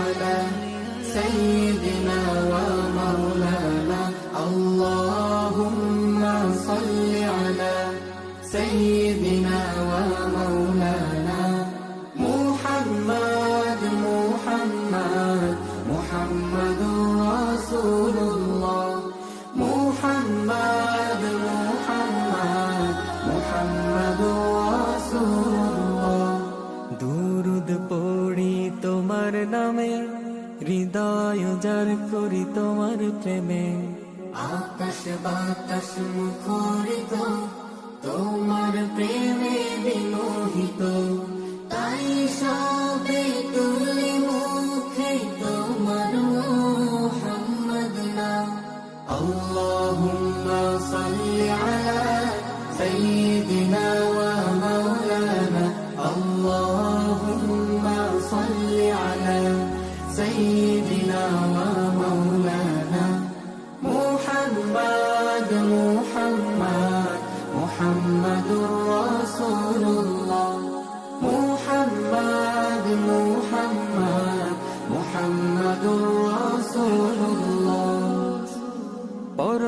على سيدنا ومولانا. اللهم صل على سيدنا ومولانا. محمد محمد محمد رسول নামে, হৃদয় যার করি তোমার প্রেমে। আকাশ বাতাস মুখরিত, তোমার প্রেমে বিমোহিত। তাই সবে তুলি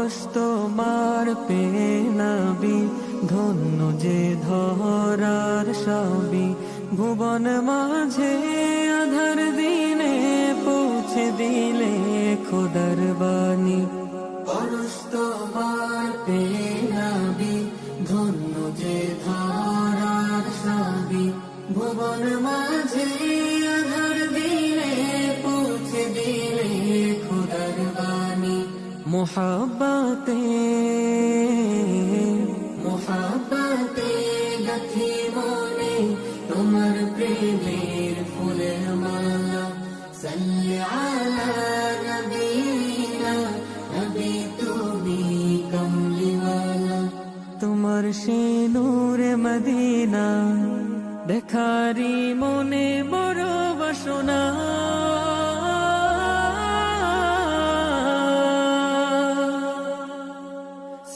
পরশ তোমার পেনাবি ধন্য যে ধরার সবই ভুবন মাঝে আধার দিনে পৌঁছে দিলে খোদার বাণী। পরশ তোমার পেনাবি ধন্য যে ধরার সবই ভুবন মাঝে আধার দিনে পৌঁছে দিলে খোদার বাণী। মোহাব্বতে মোহাব্বতে গাথি মনে তোমার প্রেমের ফুলের মালা সাল্লি আলা নবীনা নবী তুমি কমলিওয়ালা তোমার সে নূরে মদিনা দেখারি মনে বড় বাসনা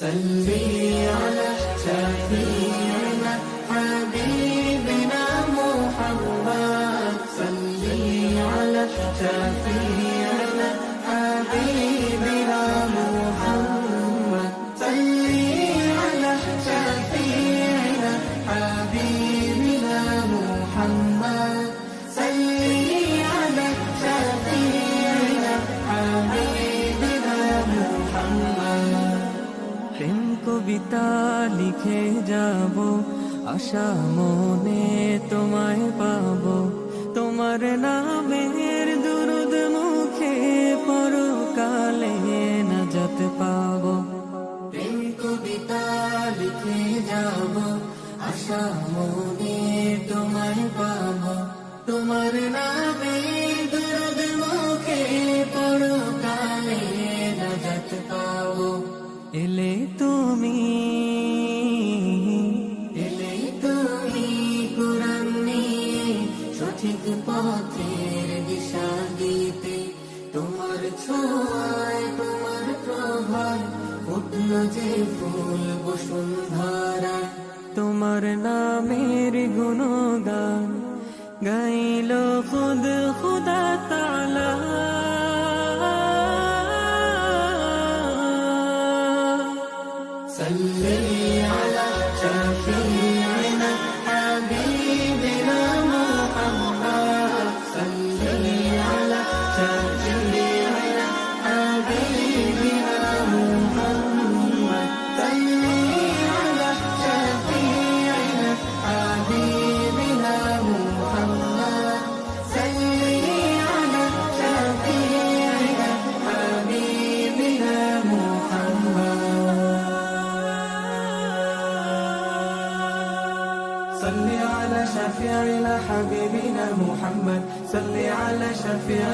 صلي على شفيعنا লিখে যাব। আশা মনে তোমায় পাব। তোমার নামের দুরুদ মুখে পরকালে নাজাত পাব। কবিতা লিখে যাব। আশা মনে তোমায় পাব। তোমার নামের দুরুদ মুখে পরকালে নাজাত পাব। এলে তুমি তোমার নামের গুণগান গাইল খুদ খুদা তালা সাল্লাল্লাহু صل على شفيعنا حبيبنا محمد. صل على شفيعنا